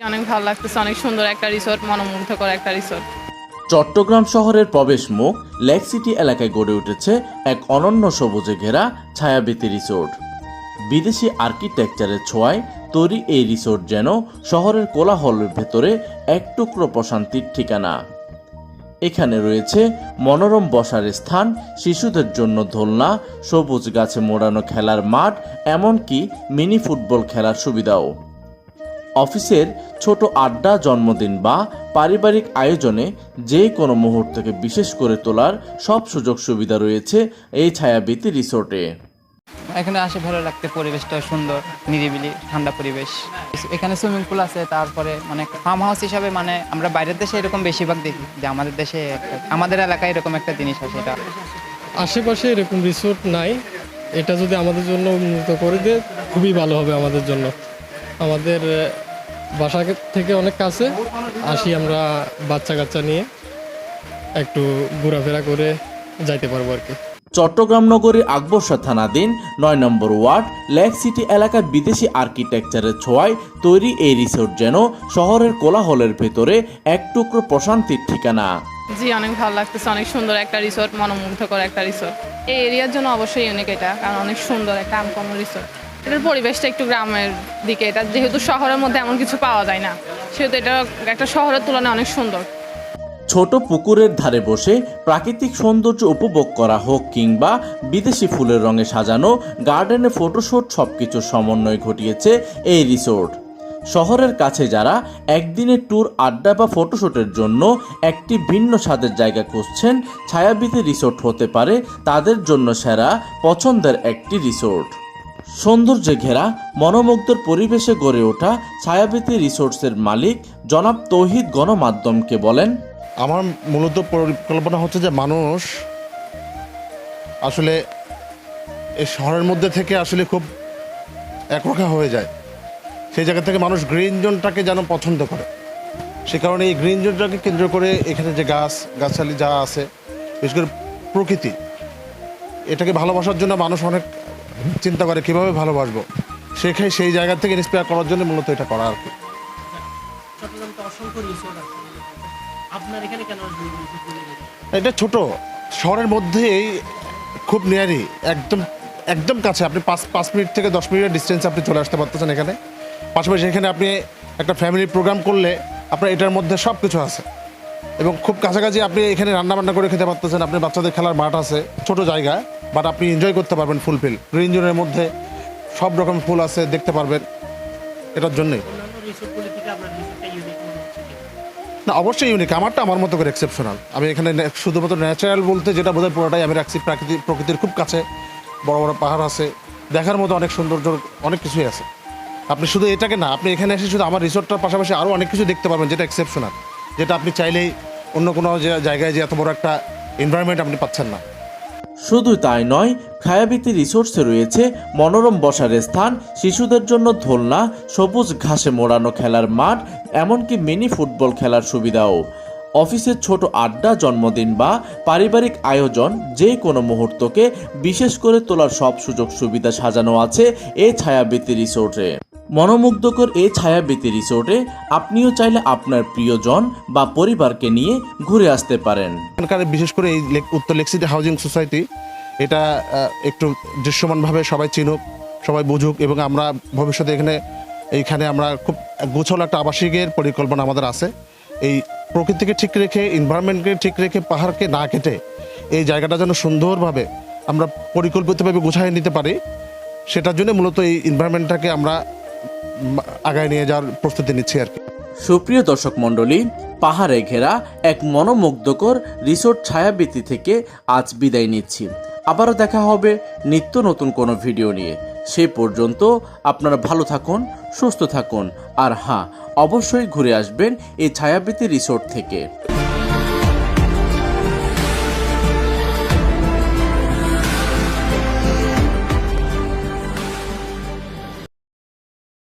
অনেক ভালো লাগতেছে, অনেক সুন্দর একটা রিসোর্ট মনোমুগ্ধকর একটা রিসোর্ট চট্টগ্রাম শহরের প্রবেশ মুখ লেক সিটি এলাকায় গড়ে উঠেছে এক অনন্য সবুজে ঘেরা ছায়াবীতি রিসোর্ট বিদেশি আর্কিটেকচারের ছোঁয়ায় তৈরি এই রিসোর্ট যেন শহরের কোলাহলের ভেতরে এক টুকরো প্রশান্তির ঠিকানা। এখানে রয়েছে মনোরম বসার স্থান, শিশুদের জন্য দোলনা, সবুজ গাছে মোড়ানো খেলার মাঠ, এমনকি মিনি ফুটবল খেলার সুবিধাও। অফিসের ছোট আড্ডা জন্মদিন বা পারিবারিক আয়োজনে যে কোনো মুহূর্তকে বিশেষ করে তোলার সব সুযোগ সুবিধা রয়েছে এই ছায়াবীতি রিসোর্টে। এখানে আসে ভালো লাগতে পরিবেশটা সুন্দর নিরিবিলি ঠান্ডা পরিবেশ। এখানে সুইমিং পুল আছে তারপরে মানে ফার্ম হাউস হিসাবে মানে আমরা বাইরের দেশে এরকম বেশিরভাগ দেখি যে আমাদের দেশে আমাদের এলাকায় এরকম একটা জিনিস আছে এটা। আশেপাশে এরকম রিসোর্ট নাই। এটা যদি আমাদের জন্য উন্নত করে দেয় খুবই ভালো হবে আমাদের জন্য। আমাদের বাসা থেকে অনেক কাছে। আসি আমরা বাচ্চা কাচ্চা নিয়ে। একটু ঘোরাফেরা করে যাইতে পারব আর কি। চট্টগ্রাম নগরীর আকবরশা থানাধীন নয় নম্বর ওয়ার্ড লেক সিটি এলাকার বিদেশি আর্কিটেকচারের ছোঁয়ায় তৈরি এই রিসোর্ট যেন শহরের কোলাহলের ভেতরে এক টুকরো প্রশান্তির ঠিকানা। জি অনেক ভালো লাগতেছে। অনেক সুন্দর একটা রিসোর্ট মনোমুগ্ধকর একটা রিসোর্ট। এই এরিয়ার জন্য অবশ্যই ইউনিক এটা কারণ অনেক সুন্দর একটা আনকমন রিসোর্ট। এটার পরিবেশটা একটু গ্রামের দিকে। এটা যেহেতু শহরের মধ্যে এমন কিছু পাওয়া যায় না, সেহেতু এটা একটা শহরের তুলনায় অনেক সুন্দর। ছোট পুকুরের ধারে বসে প্রাকৃতিক সৌন্দর্য উপভোগ করা হোক কিংবা বিদেশি ফুলের রঙে সাজানো, গার্ডেনে ফটোশুট সবকিছুর সমন্বয় ঘটিয়েছে এই রিসোর্ট। শহরের কাছে যারা একদিনের ট্যুর, আড্ডা বা ফটোশুটের জন্য একটি ভিন্ন স্বাদের জায়গা খুঁজছেন ছায়াবীতি রিসোর্ট হতে পারে, তাদের জন্য সেরা পছন্দের একটি রিসোর্ট। সৌন্দর্যে ঘেরা, মনোমুগ্ধর পরিবেশে গড়ে ওঠা ছায়াবীতি রিসোর্টসের মালিক জনাব তৌহিদ গণমাধ্যমকে বলেন, আমার মূলত পরিকল্পনা হচ্ছে যে মানুষ আসলে এই শহরের মধ্যে থেকে আসলে খুব একরোখা হয়ে যায়। সেই জায়গা থেকে মানুষ গ্রিন জোনটাকে যেন পছন্দ করে। সে কারণে এই গ্রিন জোনটাকে কেন্দ্র করে এখানে যে গাছ, গাছালি যা আছে, বিশেষ করে প্রকৃতি, এটাকে ভালোবাসার জন্য মানুষ অনেক চিন্তা করে কীভাবে ভালোবাসবো? সেখানে সেই জায়গা থেকে ইন্সপায়ার করার জন্য মূলত এটা করা আর কি? এটা ছোট। শহরের মধ্যেই খুব নিয়ারি একদম একদম কাছে। আপনি পাঁচ পাঁচ মিনিট থেকে দশ মিনিটের ডিস্টেন্সে আপনি চলে আসতে পারতেছেন এখানে। পাশাপাশি এখানে আপনি একটা ফ্যামিলি প্রোগ্রাম করলে আপনার এটার মধ্যে সব কিছু আছে। এবং খুব কাছাকাছি আপনি এখানে রান্না বান্না করে খেতে পারতেছেন। আপনি বাচ্চাদের খেলার মাঠ আছে ছোট জায়গা। বাট আপনি এনজয় করতে পারবেন ফুলফিল গ্রিন জোনের মধ্যে সব রকম ফুল আছে, দেখতে পারবেন। এটার জন্যই? না, অবশ্যই ইউনিক আমারটা আমার মতো করে এক্সেপশনাল আমি এখানে শুধুমাত্র ন্যাচারাল বলতে যেটা বোধহয় পুরোটাই আমি রাখছি। প্রাকৃতিক প্রকৃতির খুব কাছে। বড় বড় পাহাড় আছে। দেখার মতো অনেক সৌন্দর্য, অনেক কিছুই আছে। আপনি শুধু এটাকে না, আপনি এখানে এসে শুধু আমার রিসোর্টটার পাশাপাশি আরও অনেক কিছু দেখতে পারবেন যেটা এক্সেপশনাল যেটা আপনি চাইলেই অন্য কোনো জায়গায় যে এত বড় একটা এনভায়রনমেন্ট আপনি পাচ্ছেন না। শুধু তাই নয় ছায়াবীতি রিসোর্সে রয়েছে মনোরম বসার স্থান, শিশুদের জন্য দোলনা সবুজ ঘাসে মোড়ানো খেলার মাঠ, এমনকি মিনি ফুটবল খেলার সুবিধাও। অফিসের ছোট আড্ডা, জন্মদিন বা পারিবারিক আয়োজন যে কোনো মুহূর্তকে বিশেষ করে তোলার সব সুযোগ সুবিধা সাজানো আছে এই ছায়াবৃত্তি রিসোর্টে মনোমুগ্ধকর এই ছায়াবীতি রিসোর্টে আপনিও চাইলে আপনার প্রিয়জন বা পরিবারকে নিয়ে ঘুরে আসতে পারেন। এখানকার বিশেষ করে এই উত্তর লেক সিটি হাউজিং সোসাইটি, এটা একটু দৃশ্যমানভাবে সবাই চিনুক, সবাই বুঝুক এবং আমরা ভবিষ্যতে এখানে, এইখানে আমরা খুব গোছল একটা আবাসিকের পরিকল্পনা আমাদের আছে। এই প্রকৃতিকে ঠিক রেখে এনভায়রনমেন্টকে ঠিক রেখে, পাহাড়কে না কেটে এই জায়গাটা যেন সুন্দরভাবে আমরা পরিকল্পিতভাবে গুছাই নিতে পারি, সেটার জন্য মূলত এই এনভায়রনমেন্টটাকে আমরা আগায় নিয়ে যাওয়ার প্রস্তুতি নিচ্ছি আর কি। সুপ্রিয় দর্শক মণ্ডলী, পাহাড়ে ঘেরা এক মনোমুগ্ধকর রিসোর্ট ছায়াবৃত্তি থেকে আজ বিদায় নিচ্ছি। আবারও দেখা হবে নিত্য নতুন কোনো ভিডিও নিয়ে। সে পর্যন্ত আপনারা ভালো থাকুন, সুস্থ থাকুন। আর হ্যাঁ অবশ্যই ঘুরে আসবেন এই ছায়াবীতি রিসোর্ট থেকে।